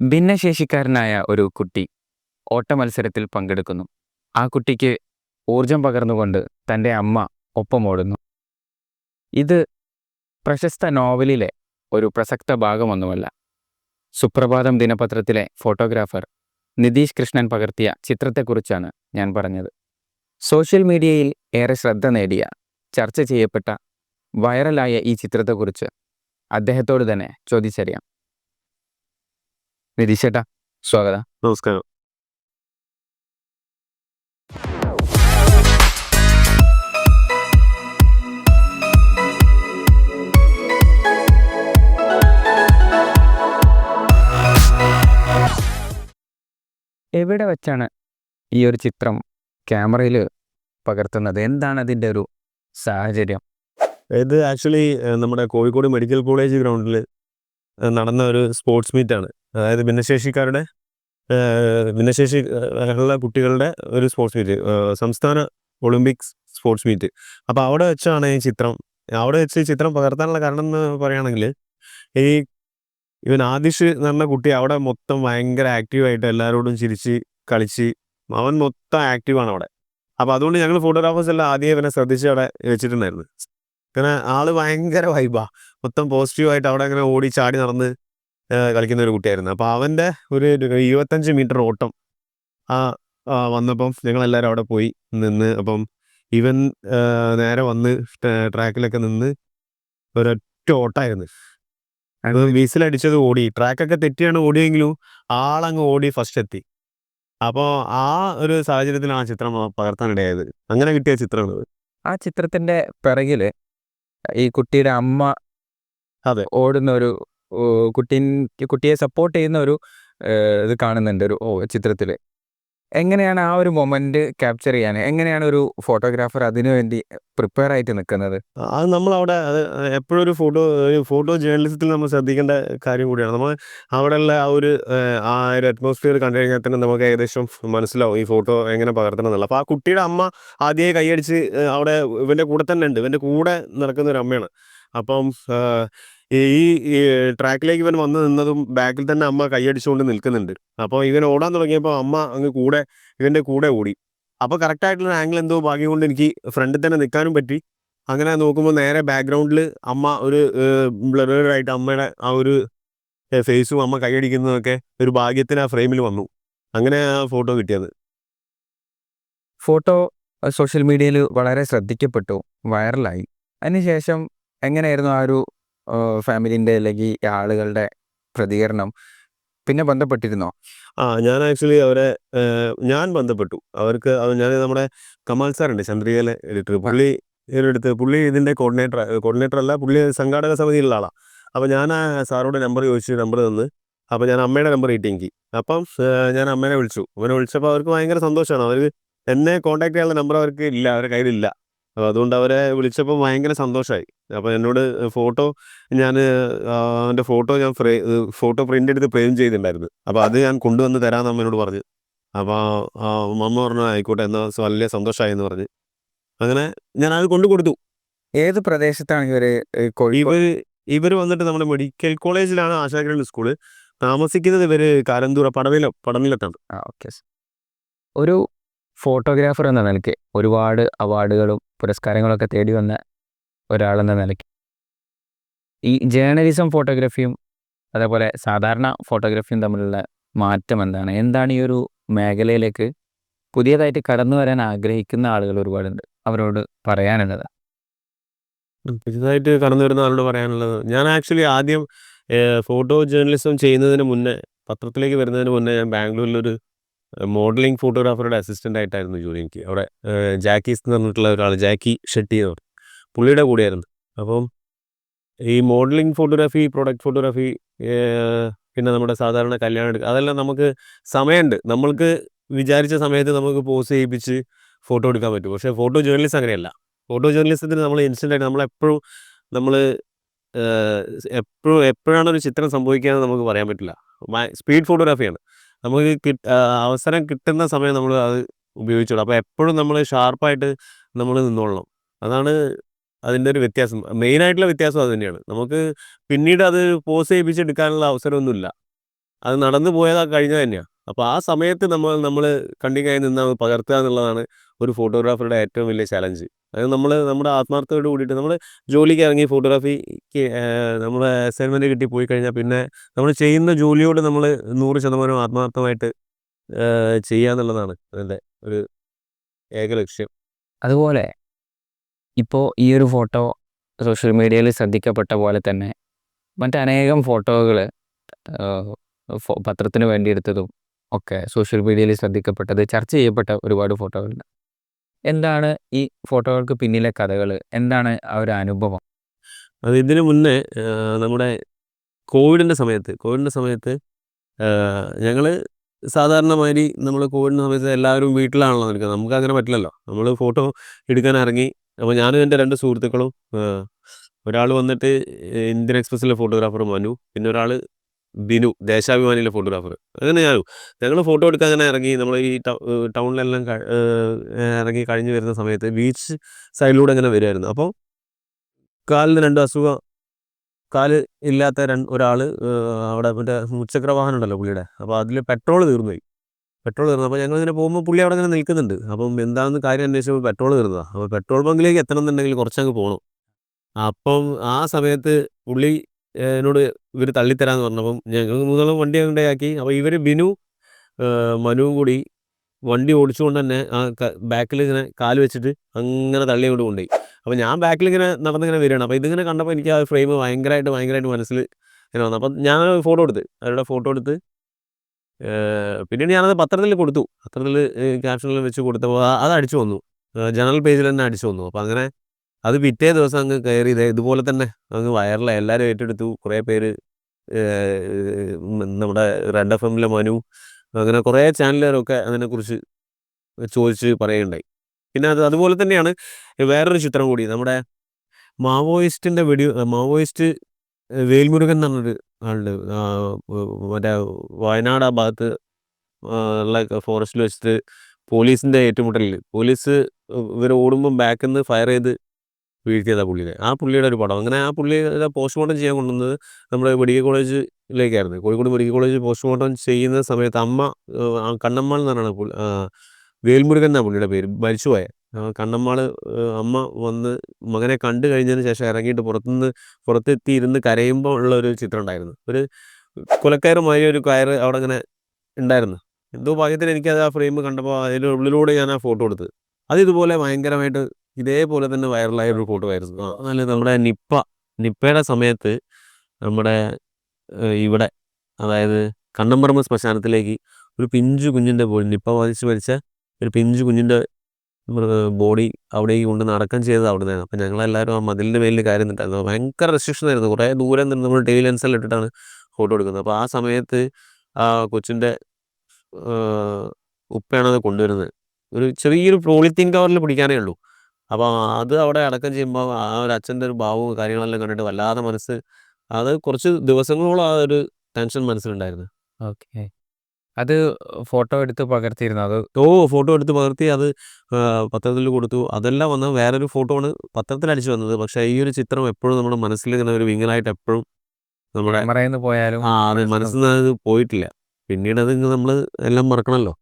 ഭിന്നശേഷിക്കാരനായ ഒരു കുട്ടി ഓട്ടമത്സരത്തിൽ പങ്കെടുക്കുന്നു. ആ കുട്ടിക്ക് ഊർജം പകർന്നുകൊണ്ട് തന്റെ അമ്മ ഒപ്പം ഓടുന്നു ഇത് പ്രശസ്ത നോവലിലെ ഒരു പ്രസക്ത ഭാഗമൊന്നുമല്ല. സുപ്രഭാതം ദിനപത്രത്തിലെ ഫോട്ടോഗ്രാഫർ നിതീഷ് കൃഷ്ണൻ പകർത്തിയ ചിത്രത്തെക്കുറിച്ചാണ് ഞാൻ പറഞ്ഞത്. സോഷ്യൽ മീഡിയയിൽ ഏറെ ശ്രദ്ധ നേടിയ, ചർച്ച ചെയ്യപ്പെട്ട, വൈറലായ ഈ ചിത്രത്തെക്കുറിച്ച് അദ്ദേഹത്തോട് തന്നെ ചോദിച്ചറിയാം. നിതീഷേട്ടാ സ്വാഗതം. നമസ്കാരം. എവിടെ വെച്ചാണ് ഈ ഒരു ചിത്രം ക്യാമറയിൽ പകർത്തുന്നത്? എന്താണ് അതിന്റെ ഒരു സാഹചര്യം? ഇത് ആക്ച്വലി നമ്മുടെ കോഴിക്കോട് മെഡിക്കൽ കോളേജ് ഗ്രൗണ്ടിൽ നടന്ന ഒരു സ്പോർട്സ് മീറ്റാണ്. അതായത് ഭിന്നശേഷിക്കാരുടെ ഭിന്നശേഷി ഉള്ള കുട്ടികളുടെ ഒരു സ്പോർട്സ് മീറ്റ്. സംസ്ഥാന ഒളിമ്പിക്സ് സ്പോർട്സ് മീറ്റ്. അപ്പോൾ അവിടെ വെച്ചാണ് ഈ ചിത്രം അവിടെ വെച്ച് ഈ ചിത്രം പകർത്താനുള്ള കാരണം എന്ന് പറയുകയാണെങ്കിൽ ഈ ഇവൻ ആദിഷ് എന്ന് പറഞ്ഞ കുട്ടി അവിടെ മൊത്തം ഭയങ്കര ആക്റ്റീവായിട്ട് എല്ലാവരോടും ചിരിച്ച് കളിച്ച് അവൻ മൊത്തം ആക്റ്റീവാണ് അവിടെ. അപ്പോൾ അതുകൊണ്ട് ഞങ്ങൾ ഫോട്ടോഗ്രാഫേഴ്സ് എല്ലാം ആദ്യം ഇവനെ ശ്രദ്ധിച്ച് അവിടെ വെച്ചിട്ടുണ്ടായിരുന്നു. ഇങ്ങനെ ആൾ ഭയങ്കര വൈബാ. മൊത്തം പോസിറ്റീവായിട്ട് അവിടെ അങ്ങനെ ഓടി ചാടി നടന്ന് കളിക്കുന്ന ഒരു കുട്ടിയായിരുന്നു. അപ്പോൾ അവന്റെ ഒരു 25 മീറ്റർ ഓട്ടം ആ വന്നപ്പം ഞങ്ങളെല്ലാവരും അവിടെ പോയി നിന്ന് അപ്പം ഇവൻ നേരെ വന്ന് ട്രാക്കിലൊക്കെ നിന്ന് ഒരൊറ്റ ഓട്ടമായിരുന്നു. അത് വീസിലടിച്ചത് ഓടി. ട്രാക്കൊക്കെ തെറ്റിയാണ് ഓടിയെങ്കിലും ആളങ്ങ് ഓടി ഫസ്റ്റ് എത്തി. അപ്പോൾ ആ ഒരു സാഹചര്യത്തിലാണ് ആ ചിത്രം പകർത്താനിടയായത്. അങ്ങനെ കിട്ടിയ ചിത്രമാണത്. ആ ചിത്രത്തിന്റെ പിറകിൽ ഈ കുട്ടിയുടെ അമ്മ അതെ. ഓടുന്ന ഒരു കുട്ടി കുട്ടിയെ സപ്പോർട്ട് ചെയ്യുന്ന ഒരു ഇത് കാണുന്നുണ്ട് ഒരു ചിത്രത്തിൽ. എങ്ങനെയാണ് ആ ഒരു മൊമെന്റ് ക്യാപ്ചർ ചെയ്യാൻ എങ്ങനെയാണ് ഒരു ഫോട്ടോഗ്രാഫർ അതിനു വേണ്ടി പ്രിപ്പയർ ആയിട്ട് നിൽക്കുന്നത്? അത് നമ്മൾ അവിടെ എപ്പോഴും ഒരു ഫോട്ടോ ഫോട്ടോ ജേർണലിസത്തിൽ നമ്മൾ ശ്രദ്ധിക്കേണ്ട കാര്യം കൂടിയാണ്. നമ്മൾ അവിടെയുള്ള ആ ഒരു ആ ഒരു അറ്റ്മോസ്ഫിയർ കണ്ടു കഴിഞ്ഞാൽ തന്നെ നമുക്ക് ഏകദേശം മനസ്സിലാവും ഈ ഫോട്ടോ എങ്ങനെ പകർത്തണം എന്നുള്ളത്. അപ്പോൾ ആ കുട്ടിയുടെ അമ്മ ആദ്യമേ കൈയടിച്ച് അവിടെ ഇവന്റെ കൂടെ തന്നെ ഉണ്ട്. ഇവന്റെ കൂടെ നടക്കുന്ന ഒരു അമ്മയാണ്. അപ്പം ഈ ട്രാക്കിലേക്ക് ഇവൻ വന്ന് നിന്നതും ബാക്കിൽ തന്നെ അമ്മ കൈയടിച്ചുകൊണ്ട് നിൽക്കുന്നുണ്ട്. അപ്പോൾ ഇവൻ ഓടാൻ തുടങ്ങിയപ്പോൾ അമ്മ അങ്ങ് കൂടെ ഇവന്റെ കൂടെ ഓടി. അപ്പോൾ കറക്റ്റായിട്ടുള്ള ആംഗിൾ എന്തോ ഭാഗ്യം കൊണ്ട് എനിക്ക് ഫ്രണ്ടിൽ തന്നെ നിൽക്കാനും പറ്റി. അങ്ങനെ നോക്കുമ്പോൾ നേരെ ബാക്ക്ഗ്രൗണ്ടിൽ അമ്മ ഒരു ബ്ലറേഡ് ആയിട്ട് അമ്മയുടെ ആ ഒരു ഫേസും അമ്മ കൈയടിക്കുന്നതൊക്കെ ഒരു ഭാഗ്യത്തിന് ആ ഫ്രെയിമിൽ വന്നു. അങ്ങനെ ആ ഫോട്ടോ കിട്ടിയത്. ഫോട്ടോ സോഷ്യൽ മീഡിയയിൽ വളരെ ശ്രദ്ധിക്കപ്പെട്ടു. വൈറലായി. അതിനുശേഷം എങ്ങനെയായിരുന്നു ആ ഒരു ഫാമിലിന്റെ അല്ലെങ്കിൽ ആളുകളുടെ പ്രതികരണം? പിന്നെ ബന്ധപ്പെട്ടിരുന്നോ? ആ ഞാൻ ആക്ച്വലി അവരെ ഞാൻ ബന്ധപ്പെട്ടു. അവർക്ക് ഞാൻ നമ്മുടെ കമാൽ സാറുണ്ട് ചന്ദ്രികയിലെ എഡിറ്റർ. പുള്ളി എടുത്ത് പുള്ളി ഇതിന്റെ കോർഡിനേറ്റർ കോർഡിനേറ്റർ അല്ല പുള്ളി സംഘാടക സമിതിയിലുള്ള ആളാണ്. അപ്പോൾ ഞാൻ ആ സാറോട് നമ്പർ ചോദിച്ചു നമ്പർ തന്ന്. അപ്പോൾ ഞാൻ അമ്മയുടെ നമ്പർ കിട്ടി എനിക്ക്. അപ്പം ഞാൻ അമ്മേനെ വിളിച്ചു. അമ്മേനെ വിളിച്ചപ്പോൾ അവർക്ക് ഭയങ്കര സന്തോഷമാണ്. അവർ എന്നെ കോൺടാക്ട് ചെയ്യാനുള്ള നമ്പർ അവർക്ക് ഇല്ല. അവരുടെ കയ്യിലില്ല. അപ്പോൾ അതുകൊണ്ട് അവരെ വിളിച്ചപ്പോൾ ഭയങ്കര സന്തോഷമായി. അപ്പോൾ എന്നോട് ഫോട്ടോ ഞാൻ എന്റെ ഫോട്ടോ ഞാൻ ഫ്രേ ഫോട്ടോ പ്രിന്റ് എടുത്ത് ഫ്രെയിം ചെയ്തിട്ടുണ്ടായിരുന്നു. അപ്പോൾ അത് ഞാൻ കൊണ്ടുവന്ന് തരാമെന്ന് അമ്മ എന്നോട് പറഞ്ഞു. അപ്പോൾ മമ്മ പറഞ്ഞു ആയിക്കോട്ടെ എന്നാൽ വലിയ സന്തോഷമായി എന്ന് പറഞ്ഞ്. അങ്ങനെ ഞാൻ അത് കൊണ്ടു കൊടുത്തു. ഏത് പ്രദേശത്താണ് ഇവർ കോഴിക്കോട്? ഇവർ ഇവർ വന്നിട്ട് നമ്മുടെ മെഡിക്കൽ കോളേജിലാണ് ആശാകിരൺ സ്കൂൾ. താമസിക്കുന്നത് ഇവർ കാരന്തൂർ പടവിലോ ഓക്കെ. ഒരു ഫോട്ടോഗ്രാഫർ എന്ന നിലയ്ക്ക് ഒരുപാട് അവാർഡുകളും പുരസ്കാരങ്ങളൊക്കെ തേടി വന്ന ഒരാളെന്ന നിലയ്ക്ക് ഈ ജേർണലിസം ഫോട്ടോഗ്രാഫിയും അതേപോലെ സാധാരണ ഫോട്ടോഗ്രാഫിയും തമ്മിലുള്ള മാറ്റം എന്താണ്? എന്താണ് ഈ ഒരു മേഖലയിലേക്ക് പുതിയതായിട്ട് കടന്നു വരാൻ ആഗ്രഹിക്കുന്ന ആളുകൾ ഒരുപാടുണ്ട്. അവരോട് പറയാനുള്ളത്? പുതിയതായിട്ട് കടന്നു വരുന്ന ആളോട് പറയാനുള്ളത് ഞാൻ ആക്ച്വലി ആദ്യം ഫോട്ടോ ജേർണലിസം ചെയ്യുന്നതിന് മുന്നേ പത്രത്തിലേക്ക് വരുന്നതിന് മുന്നേ ഞാൻ ബാംഗ്ലൂരിലൊരു മോഡലിംഗ് ഫോട്ടോഗ്രാഫറുടെ അസിസ്റ്റന്റ് ആയിട്ടായിരുന്നു ജോലി എനിക്ക്. അവിടെ ജാക്കീസ് എന്ന് പറഞ്ഞിട്ടുള്ള ഒരാൾ ജാക്കി ഷെട്ടി എന്ന് പറഞ്ഞു പുള്ളിയുടെ കൂടെയായിരുന്നു. അപ്പം ഈ മോഡലിംഗ് ഫോട്ടോഗ്രാഫി, പ്രൊഡക്റ്റ് ഫോട്ടോഗ്രാഫി പിന്നെ നമ്മുടെ സാധാരണ കല്യാണം എടുക്കുക അതെല്ലാം നമുക്ക് സമയമുണ്ട്. നമ്മൾക്ക് വിചാരിച്ച സമയത്ത് നമുക്ക് പോസ് ചെയ്യിപ്പിച്ച് ഫോട്ടോ എടുക്കാൻ പറ്റും. പക്ഷേ ഫോട്ടോ ജേർണലിസം അങ്ങനെയല്ല. ഫോട്ടോ ജേർണലിസത്തിന് നമ്മൾ ഇൻസ്റ്റന്റ് ആയിട്ട് നമ്മളെപ്പോഴും നമ്മൾ എപ്പോഴും എപ്പോഴാണ് ഒരു ചിത്രം സംഭവിക്കുക എന്ന് നമുക്ക് പറയാൻ പറ്റില്ല. സ്പീഡ് ഫോട്ടോഗ്രാഫിയാണ്. നമുക്ക് കിട്ട അവസരം കിട്ടുന്ന സമയം നമ്മൾ അത് ഉപയോഗിച്ചോളൂ അപ്പോൾ എപ്പോഴും നമ്മൾ ഷാർപ്പായിട്ട് നമ്മൾ നിന്നോളണം. അതാണ് അതിന്റെ ഒരു വ്യത്യാസം. മെയിനായിട്ടുള്ള വ്യത്യാസം അത് തന്നെയാണ്. നമുക്ക് പിന്നീട് അത് പോസ് ചെയ്യിപ്പിച്ചെടുക്കാനുള്ള അവസരമൊന്നുമില്ല. അത് നടന്നു പോയത് കഴിഞ്ഞത് തന്നെയാണ് അപ്പോൾ ആ സമയത്ത് നമ്മൾ നമ്മൾ കണ്ണിങ്ങായി നിന്ന് അത് പകർത്തുക എന്നുള്ളതാണ് ഒരു ഫോട്ടോഗ്രാഫറുടെ ഏറ്റവും വലിയ ചലഞ്ച്. അത് നമ്മൾ നമ്മുടെ ആത്മാർത്ഥതയോട് കൂടിയിട്ട് നമ്മൾ ജോലിക്ക് ഇറങ്ങി ഫോട്ടോഗ്രാഫിക്ക് നമ്മുടെ അസൈൻമെന്റ് കിട്ടി പോയി കഴിഞ്ഞാൽ പിന്നെ നമ്മൾ ചെയ്യുന്ന ജോലിയോട് നമ്മൾ നൂറ് ശതമാനം ആത്മാർത്ഥമായിട്ട് ചെയ്യുക എന്നുള്ളതാണ് അതിന്റെ ഒരു ഏക ലക്ഷ്യം. അതുപോലെ ഇപ്പോൾ ഈ ഒരു ഫോട്ടോ സോഷ്യൽ മീഡിയയിൽ ശ്രദ്ധിക്കപ്പെട്ട പോലെ തന്നെ മറ്റനേകം ഫോട്ടോകൾ പത്രത്തിന് വേണ്ടി എടുത്തതും ഒക്കെ സോഷ്യൽ മീഡിയയിൽ ശ്രദ്ധിക്കപ്പെട്ടത് ചർച്ച ചെയ്യപ്പെട്ട ഒരുപാട് ഫോട്ടോകളുണ്ട്. എന്താണ് ഈ ഫോട്ടോകൾക്ക് പിന്നിലെ കഥകൾ? എന്താണ് ആ ഒരു അനുഭവം? അത് ഇതിന് മുന്നേ നമ്മുടെ കോവിഡിന്റെ സമയത്ത് കോവിഡിന്റെ സമയത്ത് ഞങ്ങൾ സാധാരണമാതിരി നമ്മൾ കോവിഡിന്റെ സമയത്ത് എല്ലാവരും വീട്ടിലാണല്ലോ നിൽക്കുന്നത്. നമുക്ക് അങ്ങനെ പറ്റില്ലല്ലോ. നമ്മൾ ഫോട്ടോ എടുക്കാൻ ഇറങ്ങി. അപ്പോൾ ഞാനും എന്റെ രണ്ട് സുഹൃത്തുക്കളും ഒരാൾ വന്നിട്ട് ഇന്ത്യൻ എക്സ്പ്രസ്സിലെ ഫോട്ടോഗ്രാഫർ മനു പിന്നെ ഒരാൾ ബിനു ദേശാഭിമാനിയിലെ ഫോട്ടോഗ്രാഫർ. അങ്ങനെ ഞാനും. ഞങ്ങൾ ഫോട്ടോ എടുക്കാൻ അങ്ങനെ ഇറങ്ങി നമ്മൾ ഈ ടൗണിലെല്ലാം ഇറങ്ങി കഴിഞ്ഞ് വരുന്ന സമയത്ത് ബീച്ച് സൈഡിലൂടെ അങ്ങനെ വരുമായിരുന്നു അപ്പോൾ കാലിന് രണ്ട് അസുഖം കാൽ ഇല്ലാത്ത രണ്ട് ഒരാൾ അവിടെ മറ്റേ മുച്ചക്ര വാഹനം ഉണ്ടല്ലോ പുള്ളിയുടെ. അപ്പോൾ അതിൽ പെട്രോൾ തീർന്നുപോയി. പെട്രോൾ തീർന്നു. അപ്പോൾ ഞങ്ങൾ ഇങ്ങനെ പോകുമ്പോൾ പുള്ളി അവിടെ ഇങ്ങനെ നിൽക്കുന്നുണ്ട്. അപ്പം എന്താണെന്ന് കാര്യം അന്വേഷിച്ചപ്പോൾ പെട്രോൾ തീർന്നതാണ് അപ്പോൾ പെട്രോൾ ബങ്കിലേക്ക് എത്തണം എന്നുണ്ടെങ്കിൽ കുറച്ചങ്ങ് പോകണം അപ്പം ആ സമയത്ത് പുള്ളി എന്നോട് ഇവർ തള്ളിത്തരാന്ന് പറഞ്ഞപ്പം ഞങ്ങൾ മൂന്നാളും വണ്ടി അങ്ങോട്ടേക്കാക്കി അപ്പോൾ ഇവർ ബിനു മനു മനുവും കൂടി വണ്ടി ഓടിച്ചുകൊണ്ട് തന്നെ ആ ബാക്കിൽ ഇങ്ങനെ കാൽ വെച്ചിട്ട് അങ്ങനെ തള്ളി കൊണ്ട് കൊണ്ടുപോയി. അപ്പോൾ ഞാൻ ബാക്കിൽ ഇങ്ങനെ നടന്നിങ്ങനെ വരികയാണ്. അപ്പോൾ ഇതിങ്ങനെ കണ്ടപ്പോൾ എനിക്ക് ആ ഫ്രെയിം ഭയങ്കരമായിട്ട് ഭയങ്കരമായിട്ട് മനസ്സിൽ ഇങ്ങനെ വന്നു. അപ്പം ഞാൻ ഫോട്ടോ എടുത്ത് അവരുടെ ഫോട്ടോ എടുത്ത് പിന്നീട് ഞാനത് പത്രത്തിൽ കൊടുത്തു. പത്രത്തിൽ ക്യാപ്ഷനിൽ വെച്ച് കൊടുത്തപ്പോൾ അത് അടിച്ചു വന്നു. ജനറൽ പേജിൽ തന്നെ അടിച്ചു വന്നു. അപ്പോൾ അങ്ങനെ അത് പിറ്റേ ദിവസം അങ്ങ് കയറി ഇതേ ഇതുപോലെ തന്നെ അങ്ങ് വൈറലായി എല്ലാവരും ഏറ്റെടുത്തു. കുറേ പേര് നമ്മുടെ റെഡ് എഫ് എമ്മിലെ മനു അങ്ങനെ കുറേ ചാനലുകാരൊക്കെ അതിനെക്കുറിച്ച് ചോദിച്ച് പറയുകയുണ്ടായി. പിന്നെ അത് അതുപോലെ തന്നെയാണ് വേറൊരു ചിത്രം കൂടി. നമ്മുടെ മാവോയിസ്റ്റിന്റെ വെടി മാവോയിസ്റ്റ് വേൽമുരുകൻ എന്ന് പറഞ്ഞൊരു ആളുണ്ട്. മറ്റേ വയനാട് ആ ഭാഗത്ത് ഉള്ള ഫോറസ്റ്റിൽ വെച്ചിട്ട് പോലീസിന്റെ ഏറ്റുമുട്ടലിൽ പോലീസ് ഇവർ ഓടുമ്പം ബാക്കിൽ നിന്ന് ഫയർ ചെയ്ത് വീഴ്ത്തിയതാണ് പുള്ളിയെ ആ പുള്ളിയുടെ ഒരു പടം. അങ്ങനെ ആ പുള്ളിയുടെ പോസ്റ്റ്മോർട്ടം ചെയ്യാൻ കൊണ്ടുവന്നത് നമ്മുടെ മെഡിക്കൽ കോളേജിലേക്കായിരുന്നു. കോഴിക്കോട് മെഡിക്കൽ കോളേജ് പോസ്റ്റ്മോർട്ടം ചെയ്യുന്ന സമയത്ത് അമ്മ കണ്ണമ്മ എന്ന് പറയുന്ന വേൽമുരുകൻ എന്നാണ് പുള്ളിയുടെ പേര്. മരിച്ചുപോയ. കണ്ണമ്മാൾ അമ്മ വന്ന് മകനെ കണ്ടു കഴിഞ്ഞതിന് ശേഷം ഇറങ്ങിയിട്ട് പുറത്തുനിന്ന് പുറത്തെത്തി ഇരുന്ന് കരയുമ്പോൾ ഉള്ള ഒരു ചിത്രം ഉണ്ടായിരുന്നു. ഒരു കുലക്കയറുമായി ഒരു കയർ അവിടെ അങ്ങനെ ഉണ്ടായിരുന്നു. എന്തോ ഭാഗ്യത്തിന് എനിക്കത് ആ ഫ്രെയിം കണ്ടപ്പോൾ അതിന്റെ ഉള്ളിലൂടെ ഞാൻ ആ ഫോട്ടോ എടുത്തത്. അത് ഇതുപോലെ ഭയങ്കരമായിട്ട് ഇതേപോലെ തന്നെ വൈറലായ ഒരു ആ എന്നാൽ നമ്മുടെ നിപ്പ നിപ്പയുടെ സമയത്ത് നമ്മുടെ ഇവിടെ അതായത് കണ്ണമ്പറമ്പ് ശ്മശാനത്തിലേക്ക് ഒരു പിഞ്ചു കുഞ്ഞിന്റെ ബോഡി നിപ്പ ബാധിച്ച് മരിച്ച ഒരു പിഞ്ചു കുഞ്ഞിന്റെ ബോഡി അവിടേക്ക് കൊണ്ട് നടക്കം ചെയ്തത് അവിടെ നിന്നാണ് അപ്പം ഞങ്ങളെല്ലാവരും ആ മതിലിന്റെ മേലിൽ കാര്യം നിന്നിട്ടായിരുന്നു. ഭയങ്കര റെസ്ട്രിക്ഷൻ ആയിരുന്നു. കുറേ ദൂരം നിന്ന് നമ്മൾ ടെലി ലെൻസെല്ലാം ഇട്ടിട്ടാണ് ഫോട്ടോ എടുക്കുന്നത്. അപ്പോൾ ആ സമയത്ത് ആ കൊച്ചിന്റെ ഉപ്പയാണത് കൊണ്ടുവരുന്നത്. ഒരു ചെറിയൊരു പോളിത്തീൻ കവറിൽ പിടിക്കാനേ ഉള്ളൂ. അപ്പോൾ അത് അവിടെ അടക്കം ചെയ്യുമ്പോൾ ആ ഒരു അച്ഛന്റെ ഒരു ഭാവവും കാര്യങ്ങളെല്ലാം കണ്ടിട്ട് വല്ലാതെ മനസ്സ് അത് കുറച്ച് ദിവസങ്ങളോളം ആ ഒരു ടെൻഷൻ മനസ്സിലുണ്ടായിരുന്നു. ഓക്കെ. അത് ഫോട്ടോ എടുത്ത് പകർത്തിയിരുന്നു? അത് ഓ ഫോട്ടോ എടുത്ത് പകർത്തി അത് പത്രത്തിൽ കൊടുത്തു. അതെല്ലാം വന്ന വേറൊരു ഫോട്ടോ ആണ് പത്രത്തിൽ അടിച്ചു വന്നത്. പക്ഷേ ഈ ഒരു ചിത്രം എപ്പോഴും നമ്മുടെ മനസ്സിൽ ഇങ്ങനെ ഒരു വിങ്ങലായിട്ട് എപ്പോഴും നമ്മുടെ പോയാലും ആ അത് മനസ്സിൽ നിന്ന് അത് പോയിട്ടില്ല. പിന്നീട് അത് നമ്മൾ എല്ലാം മറക്കണമല്ലോ